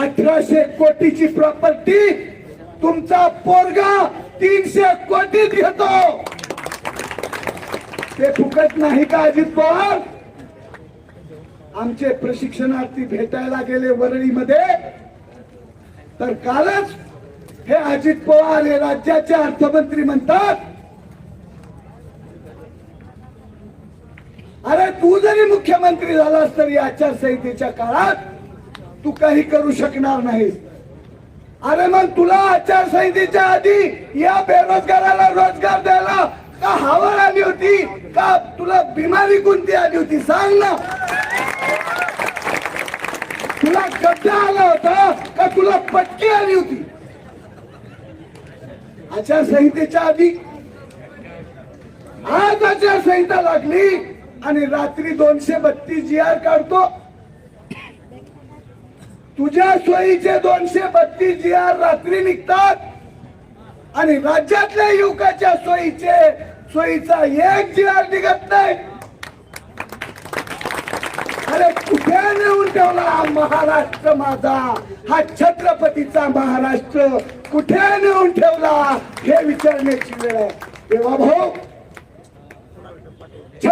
अठराशे कोटीची प्रॉपर्टी तुमचा पोरगा तीनशे कोटीत घेतो. ते फुकट नाही का अजित पवार? आमचे प्रशिक्षणार्थी भेटायला गेले वरळीमध्ये. तर कालच हे अजित पवार हे राज्याचे अर्थमंत्री म्हणतात. अरे तू जरी मुख्यमंत्री झालास तरी आचारसंहितेच्या काळात तू काही करू शकणार नाहीस. अरे मग तुला आचारसंहितेच्या आधी या बेरोजगाराला रोजगार द्यायला का हावर आली होती? का तुला बिमारी कोणती आली होती? सांग ना. तुला कब्जा आला होता का तुला पटकी आली होती? आचारसंहितेच्या आधी. आज आचारसंहिता लागली आणि रात्री दोनशे बत्तीस जी आर काढतो. तुझ्या सोयीचे दोनशे बत्तीस जी आर रात्री निघतात. आणि राज्यातल्या युवकाच्या सोयीचे सोयीचा एक जी आर निघत नाही. अरे कुठे नेऊन ठेवला हा महाराष्ट्र माझा? हा छत्रपतीचा महाराष्ट्र कुठे नेऊन ठेवला? हे विचारण्याची वेळ आहे. तेव्हा भाऊ